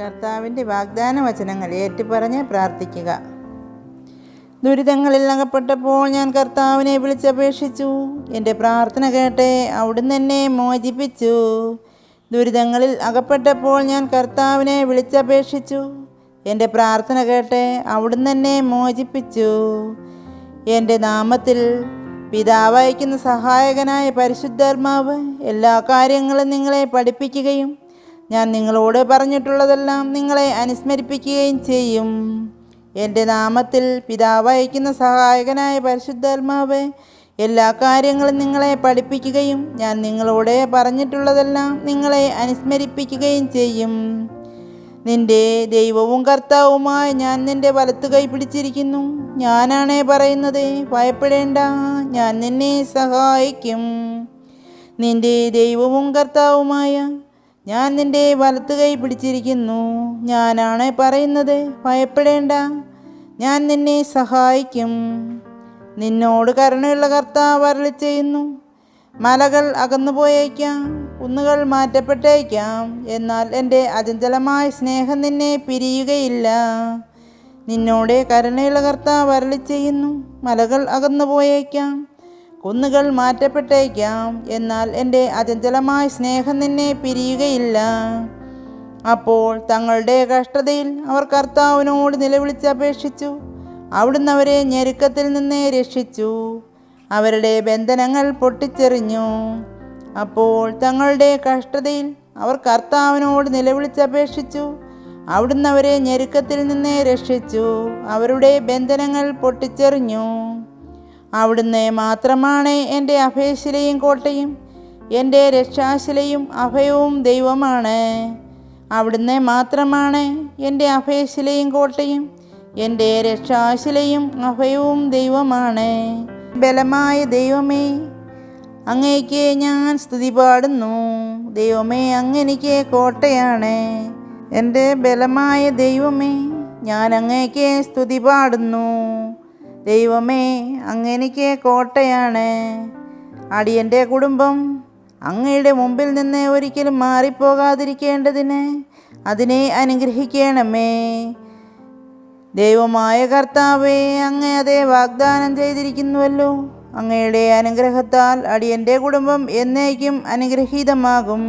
കർത്താവിന്റെ വാഗ്ദാന വചനങ്ങൾ ഏറ്റുപറഞ്ഞ് പ്രാർത്ഥിക്കുക. ദുരിതങ്ങളിൽ അകപ്പെട്ടപ്പോൾ ഞാൻ കർത്താവിനെ വിളിച്ചപേക്ഷിച്ചു. എന്റെ പ്രാർത്ഥന കേട്ട് അവിടുന്ന് എന്നെ മോചിപ്പിച്ചു. ദുരിതങ്ങളിൽ അകപ്പെട്ടപ്പോൾ ഞാൻ കർത്താവിനെ വിളിച്ചപേക്ഷിച്ചു. എന്റെ പ്രാർത്ഥന കേട്ട് അവിടുന്ന് എന്നെ മോചിപ്പിച്ചു. എന്റെ നാമത്തിൽ പിതാവയക്കുന്ന സഹായകനായ പരിശുദ്ധാത്മാവ് എല്ലാ കാര്യങ്ങളും നിങ്ങളെ പഠിപ്പിക്കുകയും ഞാൻ നിങ്ങളോട് പറഞ്ഞിട്ടുള്ളതെല്ലാം നിങ്ങളെ അനുസ്മരിപ്പിക്കുകയും ചെയ്യും. എന്റെ നാമത്തിൽ പിതാവ് അയക്കുന്ന സഹായകനായ പരിശുദ്ധാത്മാവ് എല്ലാ കാര്യങ്ങളും നിങ്ങളെ പഠിപ്പിക്കുകയും ഞാൻ നിങ്ങളോട് പറഞ്ഞിട്ടുള്ളതെല്ലാം നിങ്ങളെ അനുസ്മരിപ്പിക്കുകയും ചെയ്യും. നിന്റെ ദൈവവും കർത്താവുമായി ഞാൻ നിന്റെ വലത്തു കൈ പിടിച്ചിരിക്കുന്നു. ഞാനാണേ പറയുന്നത് ഭയപ്പെടേണ്ട ഞാൻ നിന്നെ സഹായിക്കും. നിന്റെ ദൈവവും കർത്താവുമായ ഞാൻ നിന്റെ വലത്ത് കൈ പിടിച്ചിരിക്കുന്നു. ഞാനാണ് പറയുന്നത്. ഭയപ്പെടേണ്ട. ഞാൻ നിന്നെ സഹായിക്കും. നിന്നോട് കരുണയുള്ള കർത്താവ് അരളി ചെയ്യുന്നു. മലകൾ അകന്നുപോയേക്കാം കുന്നുകൾ മാറ്റപ്പെട്ടേക്കാം. എന്നാൽ എന്റെ അചഞ്ചലമായ സ്നേഹം നിന്നെ പിരിയുകയില്ല. നിന്നോട് കരുണയുള്ള കർത്താവ് അരളി ചെയ്യുന്നു. മലകൾ അകന്നുപോയേക്കാം കുന്നുകൾ മാറ്റപ്പെട്ടേക്കാം. എന്നാൽ എന്റെ അചഞ്ചലമായ സ്നേഹം നിന്നെ പിരിയുകയില്ല. അപ്പോൾ തങ്ങളുടെ കഷ്ടതയിൽ അവർ കർത്താവിനോട് നിലവിളിച്ചപേക്ഷിച്ചു അവിടുന്ന് അവരെ ഞെരുക്കത്തിൽ നിന്ന് രക്ഷിച്ചു. അവരുടെ ബന്ധനങ്ങൾ പൊട്ടിച്ചെറിഞ്ഞു. അപ്പോൾ തങ്ങളുടെ കഷ്ടതയിൽ അവർ കർത്താവിനോട് നിലവിളിച്ചപേക്ഷിച്ചു അവിടുന്ന് അവരെ ഞെരുക്കത്തിൽ നിന്ന് രക്ഷിച്ചു. അവരുടെ ബന്ധനങ്ങൾ പൊട്ടിച്ചെറിഞ്ഞു. അവിടുന്ന് മാത്രമാണ് എന്റെ അഭയശിലയും കോട്ടയും എന്റെ രക്ഷാശിലയും അഭയവും ദൈവമാണ്. അവിടുന്ന് മാത്രമാണ് എന്റെ അഭയശിലയും കോട്ടയും എന്റെ രക്ഷാശിലയും അഭയവും ദൈവമാണ്. ബലമായ ദൈവമേ അങ്ങേക്ക് ഞാൻ സ്തുതി പാടുന്നു. ദൈവമേ അങ്ങെനിക്ക് കോട്ടയാണ്. എന്റെ ബലമായ ദൈവമേ ഞാൻ അങ്ങേക്ക് സ്തുതി പാടുന്നു. ദൈവമേ അങ്ങെനിക്ക് കോട്ടയാണ്. അടിയന്റെ കുടുംബം അങ്ങയുടെ മുമ്പിൽ നിന്ന് ഒരിക്കലും മാറിപ്പോകാതിരിക്കേണ്ടതിന് അതിനെ അനുഗ്രഹിക്കണമേ. ദൈവമായ കർത്താവേ അങ്ങ് അതേ വാഗ്ദാനം ചെയ്തിരിക്കുന്നുവല്ലോ. അങ്ങയുടെ അനുഗ്രഹത്താൽ അടിയന്റെ കുടുംബം എന്നേക്കും അനുഗ്രഹീതമാകും.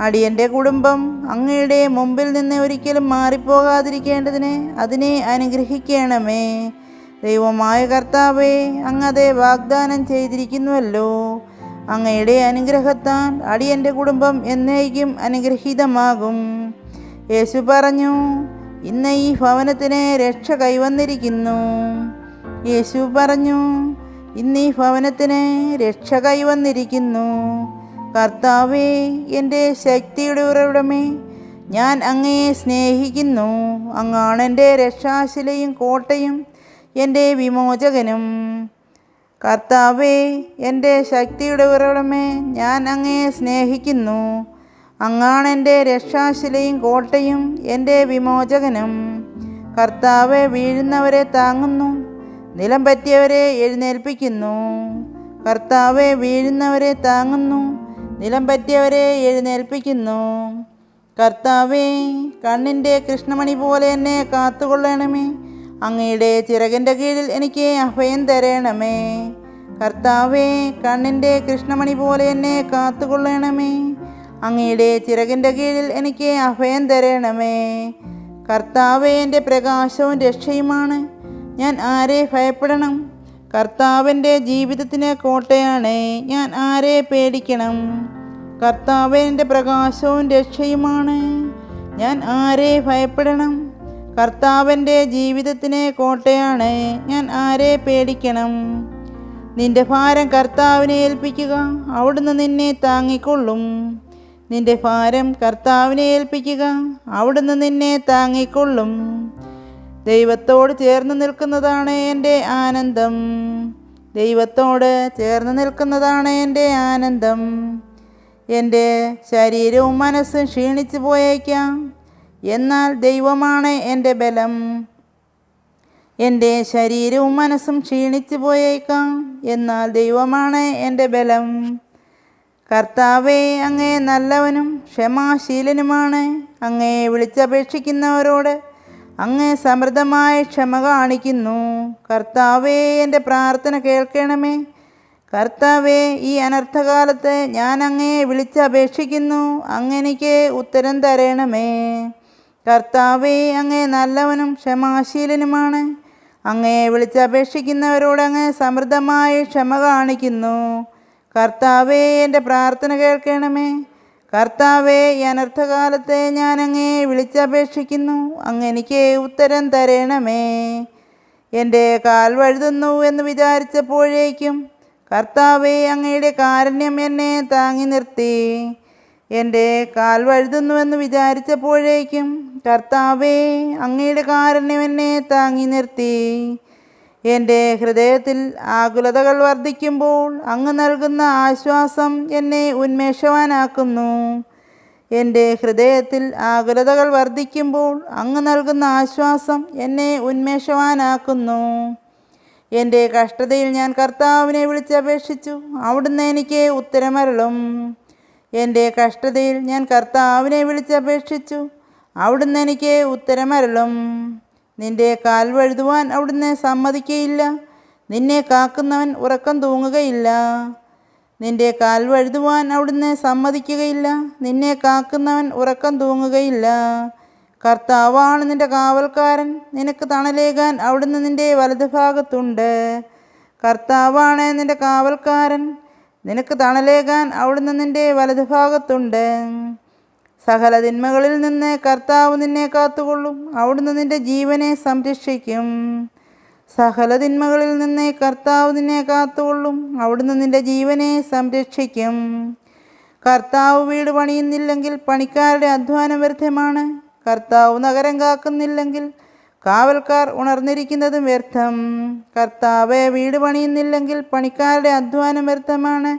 അടിയന്റെ കുടുംബം അങ്ങയുടെ മുമ്പിൽ നിന്ന് ഒരിക്കലും മാറിപ്പോകാതിരിക്കേണ്ടതിന് അതിനെ അനുഗ്രഹിക്കണമേ. ദൈവമായ കർത്താവേ അങ്ങതെ വാഗ്ദാനം ചെയ്തിരിക്കുന്നുവല്ലോ. അങ്ങയുടെ അനുഗ്രഹത്താൽ അടിയന്റെ കുടുംബം എന്നേക്കും അനുഗ്രഹീതമാകും. യേശു പറഞ്ഞു ഇന്ന് ഈ ഭവനത്തിന് രക്ഷ കൈവന്നിരിക്കുന്നു. യേശു പറഞ്ഞു ഇന്ന് ഈ ഭവനത്തിന് രക്ഷ കൈവന്നിരിക്കുന്നു. കർത്താവേ എന്റെ ശക്തിയുടെ ഉറവിടമേ ഞാൻ അങ്ങയെ സ്നേഹിക്കുന്നു. അങ്ങാണെന്റെ രക്ഷാശിലയും കോട്ടയും എന്റെ വിമോചകനും. കർത്താവേ എന്റെ ശക്തിയുടെ ഉറവിടമേ ഞാൻ അങ്ങയെ സ്നേഹിക്കുന്നു. അങ്ങാണ് എന്റെ രക്ഷാശിലയും കോട്ടയും എന്റെ വിമോചകനും. കർത്താവ് വീഴുന്നവരെ താങ്ങുന്നു നിലം പറ്റിയവരെ എഴുന്നേൽപ്പിക്കുന്നു. കർത്താവ് വീഴുന്നവരെ താങ്ങുന്നു നിലം പറ്റിയവരെ എഴുന്നേൽപ്പിക്കുന്നു. കർത്താവേ കണ്ണിന്റെ കൃഷ്ണമണി പോലെ എന്നെ കാത്തുകൊള്ളണമേ അങ്ങയുടെ ചിറകിന്റെ കീഴിൽ എനിക്ക് അഭയം തരണമേ. കർത്താവേ കണ്ണിന്റെ കൃഷ്ണമണി പോലെ എന്നെ കാത്തുകൊള്ളണമേ. അങ്ങയുടെ ചിറകിന്റെ കീഴിൽ എനിക്ക് അഭയം തരണമേ. കർത്താവേ എന്റെ പ്രകാശവും രക്ഷയുമാണ്. ഞാൻ ആരെ ഭയപ്പെടണം? കർത്താവിന്റെ ജീവിതത്തിന് കോട്ടയാണ്. ഞാൻ ആരെ പേടിക്കണം? കർത്താവ് എന്റെ പ്രകാശവും രക്ഷയുമാണ്. ഞാൻ ആരെ ഭയപ്പെടണം? കർത്താവിന്റെ ജീവിതത്തിനെ കോട്ടയാണ്. ഞാൻ ആരെ പേടിക്കണം? നിന്റെ ഭാരം കർത്താവിനെ ഏൽപ്പിക്കുക അവിടുന്ന് നിന്നെ താങ്ങിക്കൊള്ളും. നിന്റെ ഭാരം കർത്താവിനെ ഏൽപ്പിക്കുക അവിടുന്ന് നിന്നെ താങ്ങിക്കൊള്ളും. ദൈവത്തോട് ചേർന്ന് നിൽക്കുന്നതാണ് എന്റെ ആനന്ദം. ദൈവത്തോട് ചേർന്ന് നിൽക്കുന്നതാണ് എന്റെ ആനന്ദം. എന്റെ ശരീരവും മനസ്സും ക്ഷീണിച്ചു പോയേക്കാം. എന്നാൽ ദൈവമാണ് എന്റെ ബലം. എന്റെ ശരീരവും മനസ്സും ക്ഷീണിച്ചു പോയേക്കാം. എന്നാൽ ദൈവമാണ് എന്റെ ബലം. കർത്താവേ അങ്ങേ നല്ലവനും ക്ഷമാശീലനുമാണ്. അങ്ങേ വിളിച്ചപേക്ഷിക്കുന്നവരോട് അങ്ങേ സമൃദ്ധമായ ക്ഷമ കാണിക്കുന്നു. കർത്താവേ എന്റെ പ്രാർത്ഥന കേൾക്കണമേ. കർത്താവേ ഈ അനർത്ഥകാലത്ത് ഞാൻ അങ്ങയെ വിളിച്ചപേക്ഷിക്കുന്നു. അങ്ങെനിക്ക് ഉത്തരം തരണമേ. കർത്താവേ അങ്ങേ നല്ലവനും ക്ഷമാശീലനുമാണ്. അങ്ങേ വിളിച്ചപേക്ഷിക്കുന്നവരോട് അങ്ങ് സമൃദ്ധമായി ക്ഷമ കാണിക്കുന്നു. കർത്താവേ എന്റെ പ്രാർത്ഥന കേൾക്കണമേ. കർത്താവേ ഈ അനർത്ഥകാലത്തെ ഞാൻ അങ്ങേ വിളിച്ചപേക്ഷിക്കുന്നു. അങ്ങ് എനിക്ക് ഉത്തരം തരണമേ. എന്റെ കാൽ വഴുതുന്നു എന്ന് വിചാരിച്ചപ്പോഴേക്കും കർത്താവേ അങ്ങയുടെ കാരുണ്യം എന്നെ താങ്ങി നിർത്തി. എന്റെ കാൽ വഴുതുന്നുവെന്ന് വിചാരിച്ചപ്പോഴേക്കും കർത്താവേ അങ്ങയുടെ കാരുണ്യം എന്നെ താങ്ങി നിർത്തി. എന്റെ ഹൃദയത്തിൽ ആകുലതകൾ വർദ്ധിക്കുമ്പോൾ അങ്ങ് നൽകുന്ന ആശ്വാസം എന്നെ ഉന്മേഷവാനാക്കുന്നു. എന്റെ ഹൃദയത്തിൽ ആകുലതകൾ വർദ്ധിക്കുമ്പോൾ അങ്ങ് നൽകുന്ന ആശ്വാസം എന്നെ ഉന്മേഷവാനാക്കുന്നു. എന്റെ കഷ്ടതയിൽ ഞാൻ കർത്താവിനെ വിളിച്ചപേക്ഷിച്ചു അവിടുന്ന് എനിക്ക് ഉത്തരമരളും. എന്റെ കഷ്ടതയിൽ ഞാൻ കർത്താവിനെ വിളിച്ചപേക്ഷിച്ചു അവിടുന്ന് എനിക്ക് ഉത്തരമരളും. നിന്റെ കാൽ വഴുതുവാൻ അവിടുന്ന് സമ്മതിക്കയില്ല. നിന്നെ കാക്കുന്നവൻ ഉറക്കം തൂങ്ങുകയില്ല. നിന്റെ കാൽ വഴുതുവാൻ അവിടുന്ന് സമ്മതിക്കുകയില്ല. നിന്നെ കാക്കുന്നവൻ ഉറക്കം തൂങ്ങുകയില്ല. കർത്താവാണ് നിന്റെ കാവൽക്കാരൻ. നിനക്ക് തണലേകാൻ അവിടുന്ന് നിന്റെ വലതുഭാഗത്തുണ്ട്. കർത്താവാണ് നിന്റെ കാവൽക്കാരൻ. നിനക്ക് തണലേകാൻ അവിടുന്ന് നിന്റെ വലതുഭാഗത്തുണ്ട് സകല തിന്മകളിൽ നിന്ന് കർത്താവ് നിന്നെ കാത്തുകൊള്ളും. അവിടുന്ന് നിന്റെ ജീവനെ സംരക്ഷിക്കും. സകല തിന്മകളിൽ നിന്ന് കർത്താവ് നിന്നെ കാത്തുകൊള്ളും. അവിടുന്ന് നിന്റെ ജീവനെ സംരക്ഷിക്കും. കർത്താവ് വീട് പണിയുന്നില്ലെങ്കിൽ പണിക്കാരുടെ അധ്വാനം വ്യർത്ഥമാണ്. കർത്താവ് നഗരം കാക്കുന്നില്ലെങ്കിൽ കാവൽക്കാർ ഉണർന്നിരിക്കുന്നതും വ്യർത്ഥം. കർത്താവെ വീട് പണിയുന്നില്ലെങ്കിൽ പണിക്കാരുടെ അധ്വാനം വ്യർത്ഥമാണ്.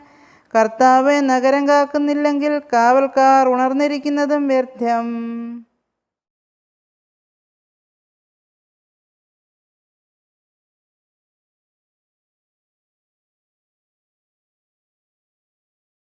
കർത്താവെ നഗരം കാക്കുന്നില്ലെങ്കിൽ കാവൽക്കാർ ഉണർന്നിരിക്കുന്നതും വ്യർത്ഥം.